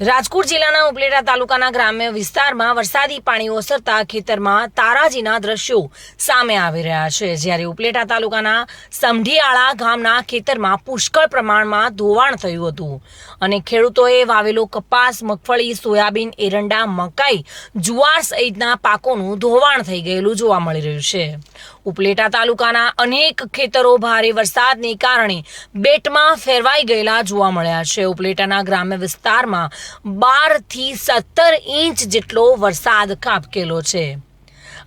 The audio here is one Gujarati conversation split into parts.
રાજકોટ જિલ્લાના ઉપલેટા તાલુકાના ગ્રામ્ય વિસ્તારમાં વરસાદી પાણી ઓસરતા ખેતરમાં તારાજીના દ્રશ્યો સામે આવી રહ્યા છે. જ્યારે ઉપલેટા તાલુકાના સમઢીયાળા ગામના ખેતરમાં પુષ્કળ પ્રમાણમાં ધોવાણ થયું હતું અને ખેડૂતોએ વાવેલો કપાસ, મગફળી, સોયાબીન, એરંડા, મકાઈ, જુવાર સહિતના પાકોનું ધોવાણ થઈ ગયેલું જોવા મળી રહ્યું છે. ઉપલેટા તાલુકાના અનેક ખેતરો ભારે વરસાદને કારણે બેટમાં ફેરવાઈ ગયેલા જોવા મળ્યા છે. ઉપલેટાના ગ્રામ્ય વિસ્તારમાં બારથી સત્તર ઇંચ જેટલો વરસાદ ખાબકેલો છે.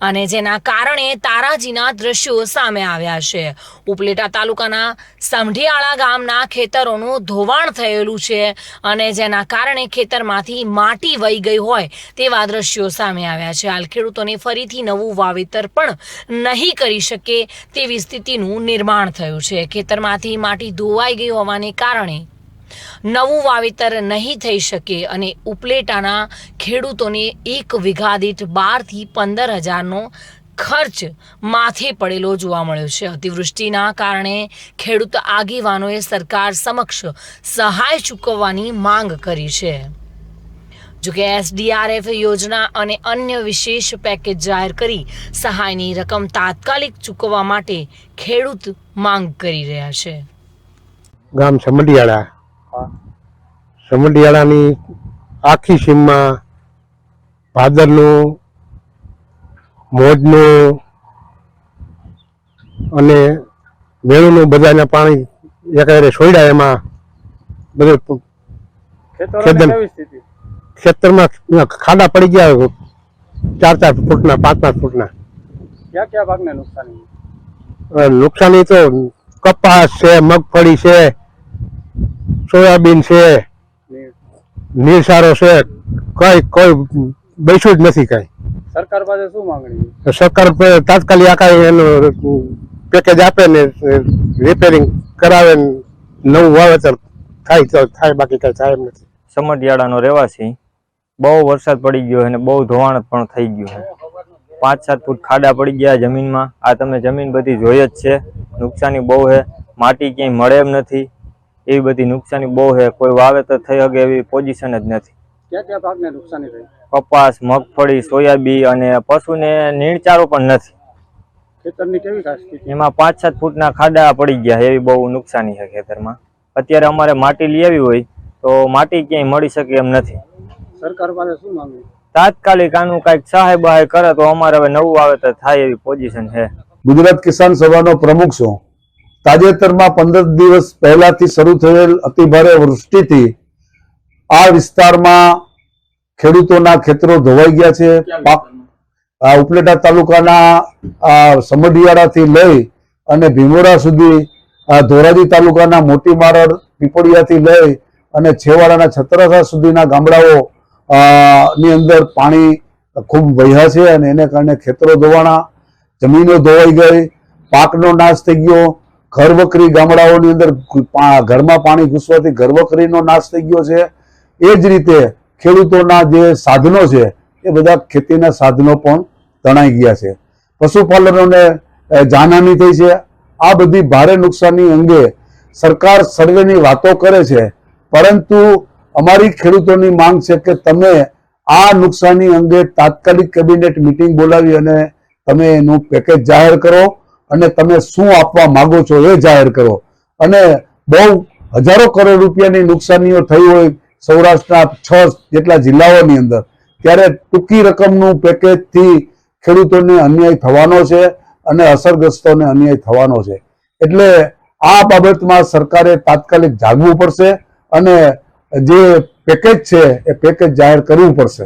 અને જેના કારણે તારાજીના દ્રશ્યો સામે આવ્યા છે. ઉપલેટા તાલુકાના સમઢિયાળા ગામના ખેતરોનું ધોવાણ થયેલું છે અને જેના કારણે ખેતરમાંથી માટી વહી ગઈ હોય તેવા દ્રશ્યો સામે આવ્યા છે. હાલ ખેડૂતોને ફરીથી નવું વાવેતર પણ નહીં કરી શકે તેવી સ્થિતિનું નિર્માણ થયું છે. ખેતરમાંથી માટી ધોવાઈ ગઈ હોવાને કારણે નવું વાવેતર નહીં થઈ શકે અને ઉપલેટાના ખેડૂતોને એક વીઘા દીઠ બારથી પંદર હજારનો ખર્ચ માથે પડેલો જોવા મળ્યો છે. અતિવૃષ્ટિના કારણે ખેડૂત આગેવાનોએ સરકાર સમક્ષ સહાય ચૂકવવાની માંગ કરી છે. જોકે એસડીઆરએફ યોજના અને અન્ય વિશેષ પેકેજ જાહેર કરી સહાયની રકમ તાત્કાલિક ચૂકવવા માટે ખેડૂત માંગ કરી રહ્યા છે. ગામ સમઢિયાળા સમઢિયાળાની આખી સીમમાં ભાદરનું મોજનું અને મેળુનું બધાને પાણી એકારે છોડ્યા એમાં બધું ખેતર- ખેતરમાં ખાડા પડી ગયા ચાર ચાર ફૂટના પાંચ પાંચ ફૂટના. ક્યાં ક્યાં ભાગને નુકસાની? નુકસાની તો કપાસ છે મગફળી છે સોયાબીન છે નિરસારો છે કઈ કોઈ બેસ્યું જ નથી કઈ. સરકાર પાસે શું માંગણી સરકાર તાત્કાલિક આખા એનું પેકેજ આપે ને રિપેરિંગ કરાવે ને નવું વાવેતર થાય તો થાય બાકી કઈ થાય એમ નથી. સમઢિયાળાનો રહેવાસી બહુ વરસાદ પડી ગયો અને બહુ ધોવાણ પણ થઈ ગયું છે. પાંચ સાત ફૂટ ખાડા પડી ગયા જમીનમાં. આ તમે જમીન બધી જોઈ જ છે. નુકસાની બહુ છે. માટી ક્યાંય મળે એમ નથી. એવી બધી નુકસાની બહુ છે. કોઈ વાવેતર થઈ શકે એવી પોઝિશન જ નથી. ક્યાં ક્યાં ભાગને નુકસાની થઈ? કપાસ મગફળી સોયાબી અને પશુને નીણચારો પણ નથી. ખેતરની કેવી ખાસ સ્થિતિ એમાં પાંચ સાત ફૂટના ખાડા પડી ગયા એવી બહુ નુકસાની છે ખેતરમાં. અત્યારે અમારે માટી લઈ આવી હોય તો માટી ક્યાંય મળી શકે એમ નથી. સરકાર પાસે શું માંગણી તાત્કાલિક આનું કંઈક સહાય બહાય કરે તો અમારે હવે નવું વાવેતર થાય એવી પોઝિશન છે. ગુજરાત કિસાન સભાનો પ્રમુખ છું. તાજેતરમાં પંદર દિવસ પહેલાથી શરૂ થયેલ અતિભારે વૃષ્ટિથી આ વિસ્તારમાં ખેડૂતોના ખેતરો ધોવાઈ ગયા છે. ઉપલેટા તાલુકાના સમઢિયાળાથી લઈ અને ભીમોરા સુધી ધોરાજી તાલુકાના મોટી મારડ પીપળિયાથી લઈ અને છેવાડાના છત્રસા સુધીના ગામડાઓ ની અંદર પાણી ખૂબ વહ્યા છે અને એને કારણે ખેતરો ધોવાણા જમીનો ધોવાઈ ગઈ પાકનો નાશ થઈ ગયો ઘરવકરી ગામડાઓની અંદર ઘરમાં પાણી ઘૂસવાથી ઘરવકરીનો નાશ થઈ ગયો છે. એ જ રીતે ખેડૂતોના જે સાધનો છે, એ બધા ખેતીના સાધનો પણ તણાઈ ગયા છે. પશુપાલનોને જાનહાની થઈ છે. આ બધી ભારે નુકસાની અંગે સરકાર સર્વેની વાતો કરે છે. પરંતુ અમારી ખેડૂતોની માંગ છે કે તમે આ નુકસાની અંગે તાત્કાલિક કેબિનેટ મિટિંગ બોલાવી અને તમે એનું પેકેજ જાહેર કરો. અને તમે શું આપવા માંગો છો એ જાહેર કરો. અને બહુ હજારો કરોડ રૂપિયાની નુકસાનીઓ થઈ હોય સૌરાષ્ટ્રના છ જેટલા જિલ્લાઓની અંદર, ત્યારે ટૂંકી રકમનું પેકેજથી ખેડૂતોને અન્યાય થવાનો છે અને અસરગ્રસ્તોને અન્યાય થવાનો છે. એટલે આ બાબતમાં સરકારે તાત્કાલિક જાગવું પડશે અને જે પેકેજ છે એ પેકેજ જાહેર કરવું પડશે.